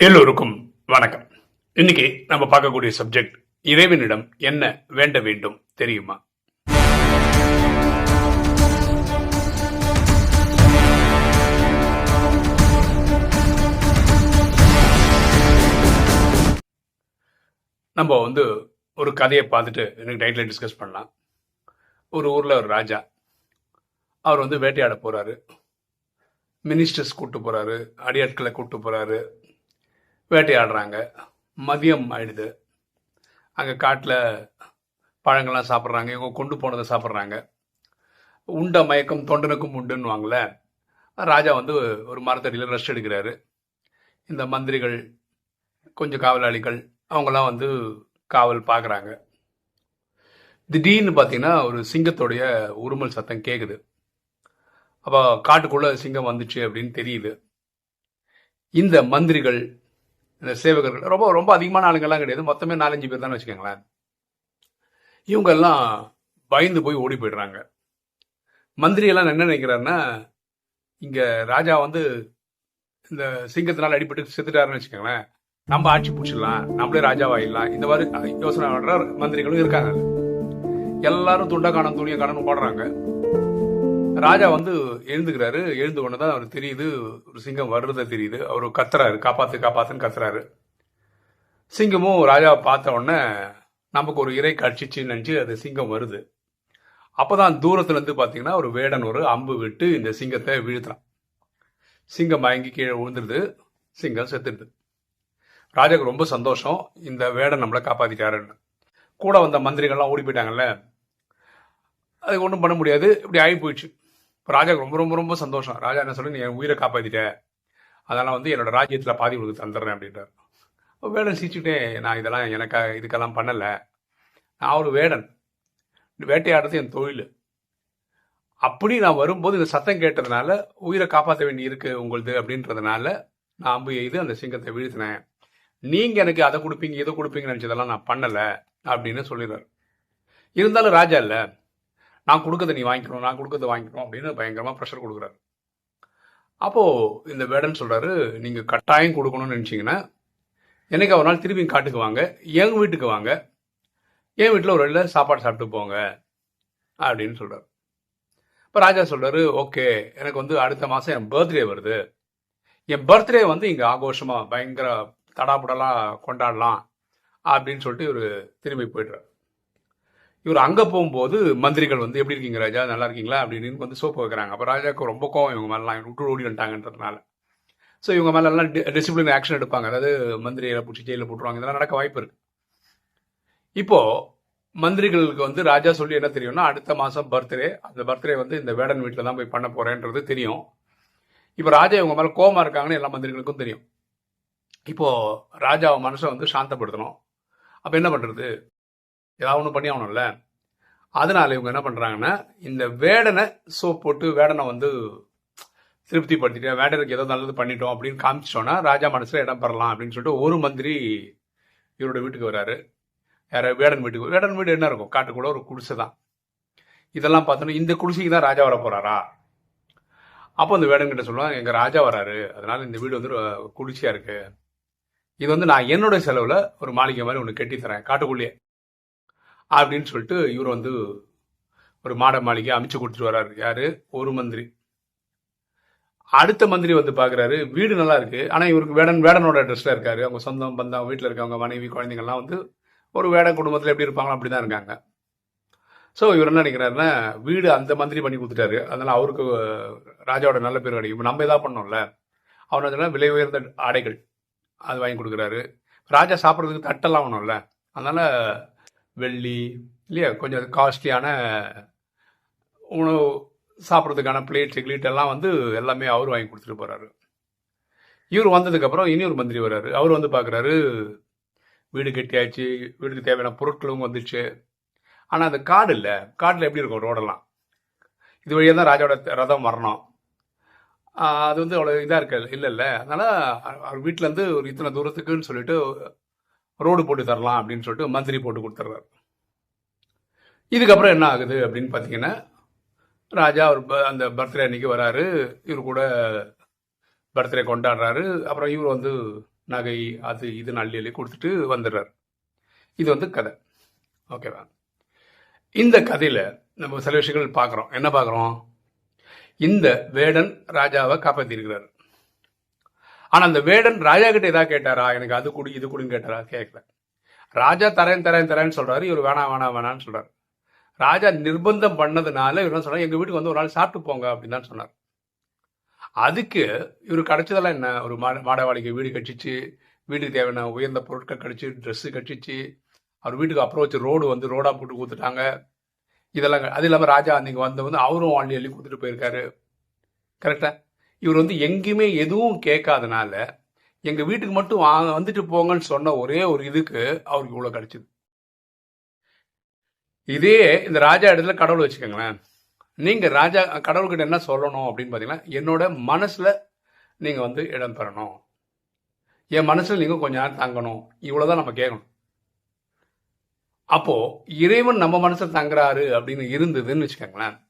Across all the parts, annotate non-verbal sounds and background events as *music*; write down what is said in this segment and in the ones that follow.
எல்லோருக்கும் வணக்கம். இன்னைக்கு நம்ம பார்க்கக்கூடிய சப்ஜெக்ட் இறைவனிடம் என்ன வேண்ட வேண்டும் தெரியுமா? நம்ம வந்து ஒரு கதையை பார்த்துட்டு எனக்கு டைட்டில் டிஸ்கஸ் பண்ணலாம். ஒரு ஊரில் ஒரு ராஜா அவர் வந்து வேட்டையாட போகிறாரு மினிஸ்டர்ஸ் கூப்பிட்டு போகிறாரு அடியாட்களை கூப்பிட்டு போகிறாரு வேட்டையாடுறாங்க. மதியம் ஆயிடுது. அங்கே காட்டில் பழங்கள்லாம் சாப்பிட்றாங்க. இவங்க கொண்டு போனதை சாப்பிட்றாங்க. உண்ட மயக்கம் தொண்டனுக்கும் உண்டுன்னுவாங்கள ராஜா வந்து ஒரு மரத்தடியில் ரெஸ்ட் எடுக்கிறாரு. இந்த மந்திரிகள் கொஞ்சம் காவலாளிகள் அவங்கெல்லாம் வந்து காவல் பார்க்குறாங்க. திடீர்னு பார்த்தீங்கன்னா ஒரு சிங்கத்தோடைய உருமல் சத்தம் கேட்குது அப்போ காட்டுக்குள்ளே சிங்கம் வந்துச்சு அப்படின்னு தெரியுது. இந்த மந்திரிகள் இந்த சேவகர்கள் ரொம்ப ரொம்ப அதிகமான ஆளுங்கள்லாம் கிடையாது. மொத்தமே நாலஞ்சு பேர் தான் வச்சுக்கோங்களேன். இவங்கெல்லாம் பயந்து போய் ஓடி போயிடுறாங்க. மந்திரியெல்லாம் என்ன நினைக்கிறாருன்னா இங்கே ராஜா வந்து இந்த சிங்கத்தினால் அடிபட்டு செத்துட்டாருன்னு வச்சுக்கோங்களேன். நம்ம ஆட்சி பிடிச்சிடலாம். நம்மளே ராஜாவாயிடலாம். இந்த மாதிரி யோசனை பண்ணுற மந்திரிகளும் இருக்காங்க. எல்லாரும் துண்டை காணும் துணியை காணும் போடுறாங்க. ராஜா வந்து எழுந்துக்கிறாரு. எழுந்து கொண்டு தான் அவர் தெரியுது ஒரு சிங்கம் வர்றத தெரியுது. அவர் கத்துறாரு. காப்பாத்து காப்பாத்துன்னு கத்துறாரு. சிங்கமும் ராஜாவை பார்த்த உடனே நமக்கு ஒரு இறை கட்சிச்சுன்னு நினச்சி அது சிங்கம் வருது. அப்போதான் தூரத்துலேருந்து பார்த்தீங்கன்னா ஒரு வேடன் ஒரு அம்பு விட்டு இந்த சிங்கத்தை வீழ்த்துறான். சிங்கம் மயங்கி கீழே விழுந்துருது. சிங்கம் செத்துடுது ராஜாவுக்கு ரொம்ப சந்தோஷம். இந்த வேடன் நம்மளை காப்பாற்றிட்டாருன்னு கூட வந்த மந்திரிகள்லாம் ஓடி போயிட்டாங்கல்ல. அதுக்கு ஒன்றும் பண்ண முடியாது. இப்படி ஆகி போயிடுச்சு இப்போ ராஜாக்கு ரொம்ப ரொம்ப ரொம்ப சந்தோஷம். ராஜா என்ன சொல்லி நீ என் உயிரை காப்பாற்றிட்டேன் அதெல்லாம் வந்து என்னோட ராஜ்யத்தில் பாதி உங்களுக்கு தந்துடுறேன் அப்படின்றார். வேடன் சிரிச்சுட்டே நான் இதெல்லாம் எனக்காக இதுக்கெல்லாம் பண்ணலை. நான் ஒரு வேடன். வேட்டையாடுறது என் தொழில். அப்படி நான் வரும்போது இந்த சத்தம் கேட்டதுனால உயிரை காப்பாற்ற வேண்டி இருக்கு உங்களுது அப்படின்றதுனால நான் அம்பு எய்து அந்த சிங்கத்தை வீழ்த்தினேன். நீங்கள் எனக்கு அதை கொடுப்பீங்க இதை கொடுப்பீங்கன்னு நினச்சதெல்லாம் நான் பண்ணலை அப்படின்னு சொல்லிடுறாரு. இருந்தாலும் ராஜா இல்லை. நான் கொடுக்கறத நீ வாங்கிக்கணும் நான் கொடுக்கறத வாங்கிக்கணும் அப்படின்னு பயங்கரமாக ப்ரெஷர் கொடுக்குறாரு. அப்போது இந்த வேடன் சொல்கிறாரு நீங்கள் கட்டாயம் கொடுக்கணும்னு நினச்சிங்கன்னா என்னைக்கு ஒரு நாள் திரும்பியும் காட்டுக்கு வாங்க எங்கள் வீட்டுக்கு வாங்க என் வீட்டில் ஒரு வழியில் சாப்பாடு சாப்பிட்டு போங்க அப்படின்னு சொல்கிறார் இப்போ ராஜா சொல்கிறாரு ஓகே எனக்கு வந்து அடுத்த மாதம் என் பர்த்டே வருது. என் பர்த்டே வந்து இங்கே ஆகோஷமாக பயங்கர தடாபுடலாம் கொண்டாடலாம் அப்படின்னு சொல்லிட்டு இவர் திரும்பி போய்ட்றார். இவர் அங்கே போகும்போது மந்திரிகள் வந்து எப்படி இருக்கீங்க ராஜா? நல்லா இருக்கீங்களா? அப்படின்னு வந்து சோப்பு வைக்கிறாங்க. அப்போ ராஜாவுக்கு ரொம்ப கோவம். இவங்க மேலாம் விட்டு ஓடி வந்துட்டாங்கன்றதுனால. ஸோ இவங்க மேலெல்லாம் டிசிப்ளின் ஆக்ஷன் எடுப்பாங்க. அதாவது மந்திரியில் பிடிச்சி ஜெயிலில் போட்டுருவாங்க. இதெல்லாம் நடக்க வாய்ப்பு இருக்கு. இப்போது மந்திரிகளுக்கு வந்து ராஜா சொல்லி என்ன தெரியும்னா அடுத்த மாதம் பர்த்டே அந்த பர்த்டே வந்து இந்த வேடன் வீட்டில் தான் போய் பண்ண போகிறேன்றது தெரியும். இப்போ ராஜா இவங்க மேலே கோமா இருக்காங்கன்னு எல்லா மந்திரிகளுக்கும் தெரியும். இப்போது ராஜாவை மனசை வந்து சாந்தப்படுத்தணும். அப்போ என்ன பண்ணுறது ஏதாவது ஒன்று பண்ணி ஆகணும்ல. அதனால இவங்க என்ன பண்ணுறாங்கன்னா இந்த வேடனை சோப் போட்டு வேடனை வந்து திருப்திப்படுத்திட்டேன் வேடனுக்கு ஏதோ நல்லது பண்ணிட்டோம் அப்படின்னு காமிச்சிட்டோம்னா ராஜா மனசில் இடம் பெறலாம் அப்படின்னு சொல்லிட்டு ஒரு மந்திரி இவரோட வீட்டுக்கு வராரு. யார வேடன் வீட்டுக்கு வேடன் வீடு என்ன இருக்கும்? காட்டுக்குள்ள ஒரு குடிசை தான். இதெல்லாம் பார்த்தோன்னா இந்த குடிசைக்கு தான் ராஜா வர போகிறாரா அப்போ அந்த வேடன் கிட்ட சொல்லுவாங்க எங்கள் ராஜா வராரு. அதனால இந்த வீடு வந்து ஒரு இருக்குது இது வந்து நான் என்னுடைய செலவில் ஒரு மாளிகை மாதிரி ஒன்று கட்டித்தரேன் காட்டுக்குள்ளேயே. அப்படின்னு சொல்லிட்டு இவர் வந்து ஒரு மாட மாளிகை அமைச்சு கொடுத்துட்டு வர்றாரு. யாரு? ஒரு மந்திரி. அடுத்த மந்திரி வந்து பாக்குறாரு வீடு நல்லா இருக்கு. ஆனா இவருக்கு வேடன் வேடனோட ட்ரெஸ்ல இருக்காரு. அவங்க சொந்தம் பந்தம் வீட்டில் இருக்கவங்க மனைவி குழந்தைங்கள்லாம் வந்து ஒரு வேட குடும்பத்தில் எப்படி இருப்பாங்களோ அப்படி தான் இருக்காங்க. ஸோ இவர் என்ன நினைக்கிறாருன்னா வீடு அந்த மந்திரி பண்ணி கொடுத்துட்டாரு. அதனால அவருக்கு ராஜாவோட நல்ல பேர் கிடைக்கும். நம்ம இதாக பண்ணோம்ல. அவர் என்ன விலை உயர்ந்த ஆடைகள். அது வாங்கி கொடுக்குறாரு. ராஜா சாப்பிட்றதுக்கு தட்டெல்லாம் ஆகணும்ல அதனால வெள்ளி இல்லையா கொஞ்சம் காஸ்ட்லியான உணவு சாப்பிட்றதுக்கான பிளேட்டு கிளீட் எல்லாம் வந்து எல்லாமே அவர் வாங்கி கொடுத்துட்டு போகிறாரு இவர் வந்ததுக்கப்புறம் இனி ஒரு மந்திரி வர்றாரு. அவர் வந்து பார்க்குறாரு வீடு கட்டியாச்சு வீட்டுக்கு தேவையான பொருட்களும் வந்துச்சு. ஆனால் அந்த காடு இல்லை. காட்டில் எப்படி இருக்கும் ரோடெல்லாம்? இது வழியாக தான் ராஜாவோட ரதம் வரணும். அது வந்து அவ்வளோ இதாக இருக்க இல்லை இல்லை. அதனால் அவர் வீட்டிலேருந்து ஒரு இத்தனை தூரத்துக்குன்னு சொல்லிட்டு ரோடு போட்டு தரலாம் அப்படின்னு சொல்லிட்டு மந்திரி போட்டு கொடுத்துட்றாரு இதுக்கப்புறம் என்ன ஆகுது அப்படின்னு பார்த்தீங்கன்னா ராஜா அவர் ப- அந்த பர்த்டே அன்னைக்கு வராரு. இவர் கூட பர்த்டே கொண்டாடுறாரு. அப்புறம் இவர் வந்து நகை அது இது அள்ளி கொடுத்துட்டு வந்துடுறாரு இது வந்து கதை. ஓகேவா இந்த கதையில் நம்ம சில விஷயங்கள் பார்க்குறோம். என்ன பார்க்குறோம்? இந்த வேடன் ராஜாவை காப்பாற்றிருக்கிறார் ஆனா அந்த வேடன் ராஜா கிட்ட ஏதாவது கேட்டாரா? எனக்கு அது குடி இது குடின்னு கேட்டாரா? கேட்கல ராஜா தரேன் தரேன் தரேன்னு சொல்றாரு. இவர் வேணாம் வேணாம் வேணாம்னு சொல்றாரு. ராஜா நிர்பந்தம் பண்ணதுனால இவர் என்ன சொல்றாரு? எங்க வீட்டுக்கு வந்து ஒரு நாள் சாப்பிட்டு போங்க அப்படின்னு தான் சொன்னார். அதுக்கு இவர் கிடைச்சதெல்லாம் என்ன? ஒரு மாட மாடவாளிக்கு வீடு கட்டிச்சு வீட்டுக்கு தேவையான உயர்ந்த பொருட்கள் கடிச்சு ட்ரெஸ்ஸு கட்டிச்சு. அவர் வீட்டுக்கு அப்ரோச் ரோடு வந்து ரோடாக போட்டு கொடுத்துட்டாங்க. இதெல்லாம் அது இல்லாமல் ராஜா அன்னைக்கு வந்து வந்து அவரும் அள்ளி அள்ளி கொடுத்துட்டு போயிருக்காரு. கரெக்டாக இவர் வந்து எங்கேயுமே எதுவும் கேட்காதனால எங்க வீட்டுக்கு மட்டும் வாங்க வந்துட்டு போங்கன்னு சொன்ன ஒரே ஒரு இதுக்கு அவருக்கு இவ்வளவு கிடைச்சது. இதே இந்த ராஜா இடத்துல கடவுள் வச்சுக்கோங்களேன். நீங்க ராஜா கடவுள்கிட்ட என்ன சொல்லணும் அப்படின்னு பாத்தீங்கன்னா என்னோட மனசுல நீங்க வந்து இடம் பெறணும். என் மனசுல நீங்க கொஞ்ச நேரம் தங்கணும். இவ்வளவுதான் நம்ம கேட்கணும். அப்போ இறைவன் நம்ம மனசுல தங்குறாரு அப்படின்னு இருந்ததுன்னு வச்சுக்கோங்களேன்.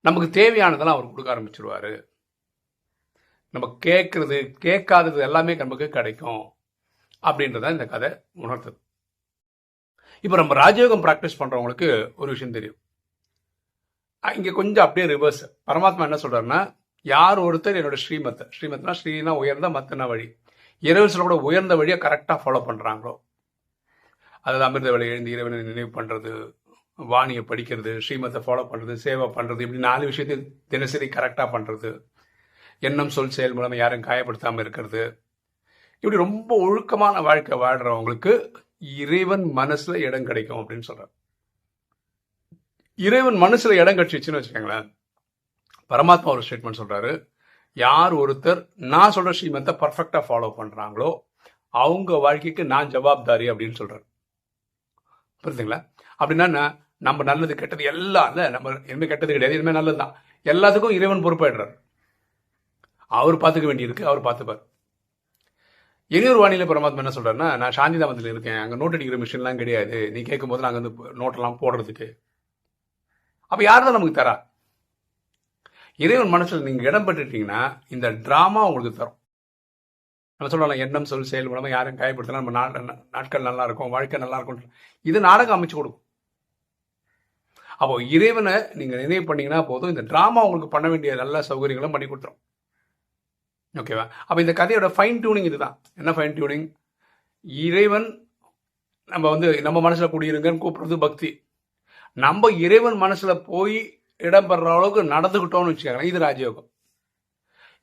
நமக்கு தேவையானதெல்லாம் அவர் கொடுக்க ஆரம்பிச்சிருவாரு. நம்ம கேட்கறது கேட்காதது எல்லாமே நமக்கு கிடைக்கும் அப்படின்றத இந்த கதை உணர்த்துது. இப்போ நம்ம ராஜயோகம் ப்ராக்டிஸ் பண்ணுறவங்களுக்கு ஒரு விஷயம் தெரியும். இங்கே கொஞ்சம் அப்படியே ரிவர்ஸ் பரமாத்மா என்ன சொல்கிறாருன்னா யார் ஒருத்தர் என்னோட ஸ்ரீமத்தை ஸ்ரீமத்னா ஸ்ரீனா உயர்ந்த மத்தன வழி. இறைவன் கூட உயர்ந்த வழியை கரெக்டாக ஃபாலோ பண்ணுறாங்களோ அதாவது அமிர்த வேலை எழுந்து இறைவனை நினைவு பண்ணுறது வாணியை படிக்கிறது ஸ்ரீமத்தை ஃபாலோ பண்ணுறது சேவை பண்ணுறது இப்படி நாலு விஷயத்தையும் தினசரி கரெக்டாக பண்ணுறது எண்ணம் சொல் செயல் மூலமாக யாரும் காயப்படுத்தாமல் இருக்கிறது. இப்படி ரொம்ப ஒழுக்கமான வாழ்க்கை வாழ்றவங்களுக்கு இறைவன் மனசுல இடம் கிடைக்கும் அப்படின்னு சொல்றாரு. இறைவன் மனசுல இடம் கிடைச்சிச்சுன்னு வச்சுக்கோங்களேன். பரமாத்மா ஒரு ஸ்டேட்மெண்ட் சொல்றாரு. யார் ஒருத்தர் நான் சொல்ற ஸ்ரீமத்தை பர்ஃபெக்டா ஃபாலோ பண்றாங்களோ அவங்க வாழ்க்கைக்கு நான் ஜவாப்தாரி அப்படின்னு சொல்றாரு. புரியுதுங்களா அப்படின்னா நம்ம நல்லது கெட்டது எல்லாம் இல்லை நம்ம எதுவுமே கெட்டது கிடையாது எதுவுமே நல்லதுதான். எல்லாத்துக்கும் இறைவன் பொறுப்பாயிடுறாரு. அவர் பார்த்துக்க வேண்டியிருக்கு அவர் பார்த்துப்பார். எளியூர் வானிலை பரமாத்மா என்ன சொல்றாருன்னா நான் சாந்திதாமத்தில் இருக்கேன் அங்கே நோட் அடிக்கிற மிஷின்லாம் கிடையாது நீ கேட்கும் போது நாங்க வந்து நோட்டெல்லாம் போடுறதுக்கு. அப்போ யார் தான் நமக்கு தரா? இறைவன் மனசில் நீங்கள் இடம் பெற்றுட்டீங்கன்னா இந்த ட்ராமா உங்களுக்கு தரும். நம்ம சொல்லலாம் எண்ணம் சொல் செயல் மூலமாக யாரும் காயப்படுத்தினா நம்ம நா- நாட்கள் நல்லா இருக்கும் வாழ்க்கை நல்லா இருக்கும். இது நாடகம் அமைச்சு கொடுக்கும். அப்போ இறைவனை நீங்கள் நினைவு பண்ணீங்கன்னா போதும் இந்த ட்ராமா உங்களுக்கு பண்ண வேண்டிய நல்ல சௌகரியங்களும் பண்ணி கொடுத்துரும். ஓகேவா அப்போ இந்த கதையோட ஃபைன் டியூனிங் இதுதான். என்ன ஃபைன் டியூனிங் இறைவன் நம்ம வந்து நம்ம மனசில் குடியிருங்கன்னு கூப்பிட்றது பக்தி. நம்ம இறைவன் மனசில் போய் இடம் பெற அளவுக்கு நடந்துக்கிட்டோம்னு வச்சுக்கோங்களேன் இது ராஜயோகம்.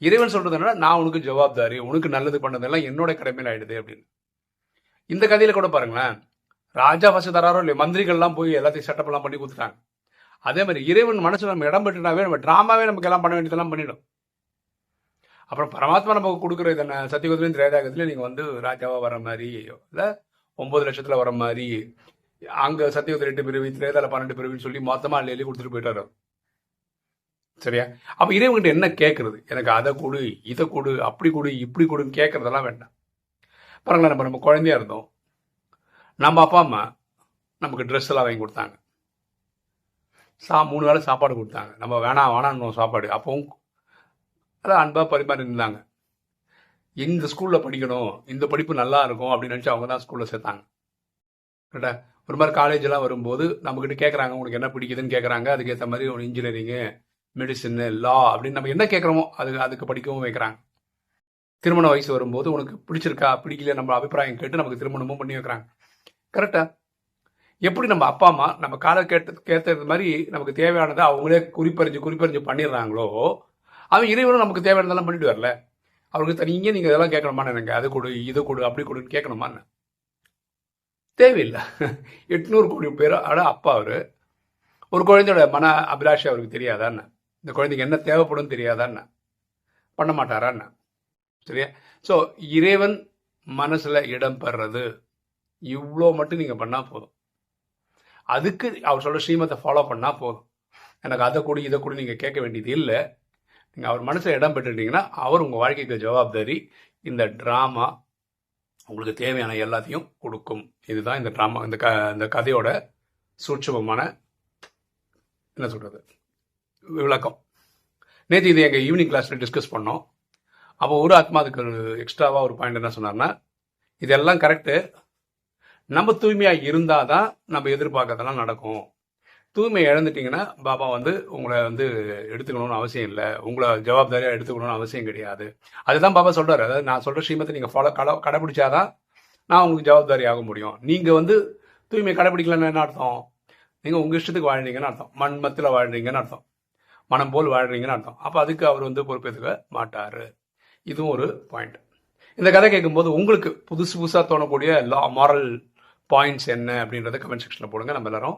இறைவன் சொல்றது என்னன்னா நான் உனக்கு ஜவாப்தாரி உனக்கு நல்லது பண்ணதெல்லாம் என்னோட கடமையில் ஆயிடுது அப்படின்னு. இந்த கதையில கூட பாருங்களேன் ராஜா ஃபர்ஸ்ட் தராரோ இல்லையா மந்திரிகள்லாம் போய் எல்லாத்தையும் செட்டப்லாம் பண்ணி கொடுத்துட்டாங்க. அதே மாதிரி இறைவன் மனசில் நம்ம இடம் பெற்றுனாவே நம்ம ட்ராமாவே நமக்கு எல்லாம் பண்ண வேண்டியதெல்லாம் பண்ணிடும். அப்புறம் பரமாத்மா நமக்கு கொடுக்குற இதனை சத்தியகுதிலையும் திரேதாகத்திலையும் நீங்க வந்து ராஜாவா வர மாதிரி இல்லை ஒன்பது லட்சத்துல வர மாதிரி அங்க சத்தியகுதிரை எட்டு பிரிவு திரேதால பன்னெண்டு பிரிவுன்னு சொல்லி மொத்தமா அள்ளி அள்ளி கொடுத்துட்டு போயிட்டாரு சரியா? அப்ப இறைவன்கிட்ட என்ன கேட்கறது எனக்கு அதை கொடு இதை கொடு அப்படி கொடு இப்படி கொடுன்னு கேட்கறதெல்லாம் வேண்டாம். பாருங்களேன் நம்ம நம்ம குழந்தையா இருந்தோம். நம்ம அப்பா அம்மா நமக்கு ட்ரெஸ் எல்லாம் வாங்கி கொடுத்தாங்க. சா மூணு வேளை சாப்பாடு கொடுத்தாங்க. நம்ம வேணாம் வேணாம் சாப்பாடு. அப்பவும் அதான் அன்பாக பரிமாறி இருந்தாங்க. இந்த ஸ்கூலில் படிக்கணும் இந்த படிப்பு நல்லா இருக்கும் அப்படின்னு நினச்சி அவங்க தான் ஸ்கூலில் சேர்த்தாங்க. கரெக்டாக ஒரு மாதிரி காலேஜெலாம் வரும்போது நம்மக்கிட்ட கேட்குறாங்க உனக்கு உங்களுக்கு என்ன பிடிக்குதுன்னு கேட்குறாங்க அதுக்கேற்ற மாதிரி ஒரு இன்ஜினியரிங்கு மெடிசனு லா அப்படின்னு நம்ம என்ன கேட்குறோமோ அது அதுக்கு படிக்கவும் வைக்கிறாங்க. திருமண வயசு வரும்போது உனக்கு பிடிச்சிருக்கா பிடிக்கல நம்ம அபிப்பிராயம் கேட்டு நமக்கு திருமணமும் பண்ணி வைக்கிறாங்க. கரெக்டா எப்படி நம்ம அப்பா அம்மா நம்ம கால கேட்ட கேட்டது மாதிரி நமக்கு தேவையானதை அவங்களே குறிப்பறிஞ்சு குறிப்பறிஞ்சு பண்ணிடுறாங்களோ அவன் இறைவனும் நமக்கு தேவையானதெல்லாம் பண்ணிட்டு வரல. அவருக்கு தனியாக நீங்கள் இதெல்லாம் கேட்கணுமா? எனக்கு அது கொடு இது கொடு அப்படி கொடுன்னு கேட்கணுமான்னு தேவையில்லை. *laughs* எட்நூறு கோடி பேர் அட அப்பா அவர். ஒரு குழந்தையோட மன அபிலாஷை அவருக்கு தெரியாதான்னு இந்த குழந்தைக்கு என்ன தேவைப்படும் தெரியாதான்னு பண்ண மாட்டாரான்னு சரியா? ஸோ இறைவன் மனசில் இடம் பெறது இவ்வளோ மட்டும் நீங்கள் பண்ணால் போதும். அதுக்கு அவர் சொல்கிற ஸ்ரீமத்தை ஃபாலோ பண்ணால் போதும். எனக்கு அதை கொடு இதை கொடு நீங்கள் கேட்க வேண்டியது இல்லை. நீங்கள் அவர் மனசில் இடம் பெற்றுட்டீங்கன்னா அவர் உங்கள் வாழ்க்கைக்கு ஜவாப்தாரி. இந்த ட்ராமா உங்களுக்கு தேவையான எல்லாத்தையும் கொடுக்கும். இதுதான் இந்த ட்ராமா இந்த க இந்த கதையோட சூட்சமமான என்ன சொல்கிறது விளக்கம். நேற்று இது எங்கள் ஈவினிங் கிளாஸில் டிஸ்கஸ் பண்ணோம். அப்போ ஒரு ஆத்மா அதுக்கு எக்ஸ்ட்ராவாக ஒரு பாயிண்ட் என்ன சொன்னார்னா இதெல்லாம் கரெக்டு நம்ம தூய்மையாக இருந்தால் தான் நம்ம எதிர்பார்க்கறதெல்லாம் நடக்கும். தூய்மை இழந்துட்டீங்கன்னா பாபா வந்து உங்களை வந்து எடுத்துக்கணும்னு அவசியம் இல்லை. உங்களை ஜவாப்தாரியாக எடுத்துக்கணும்னு அவசியம் கிடையாது. அதுதான் பாபா சொல்கிறார் அதாவது நான் சொல்கிற ஸ்ரீமத்தை நீங்கள் ஃபாலோ கட கடைபிடிச்சாதான் நான் உங்களுக்கு ஜவாப்தாரி ஆக முடியும். நீங்கள் வந்து தூய்மை கடைபிடிக்கலன்னு என்ன அர்த்தம்? நீங்கள் உங்கள் இஷ்டத்துக்கு வாழ்றீங்கன்னு அர்த்தம். மண்மத்தில் வாழ்றீங்கன்னு அர்த்தம். மனம் போல் வாழ்றீங்கன்னு அர்த்தம். அப்போ அதுக்கு அவர் வந்து பொறுப்பேற்றுக்க மாட்டார். இதுவும் ஒரு பாயிண்ட் இந்த கதை கேட்கும்போது உங்களுக்கு புதுசு புதுசாக தோணக்கூடிய லா மாரல் பாயிண்ட்ஸ் என்ன அப்படின்றத கமெண்ட் செக்ஷனில் போடுங்க. நம்ம எல்லாரும்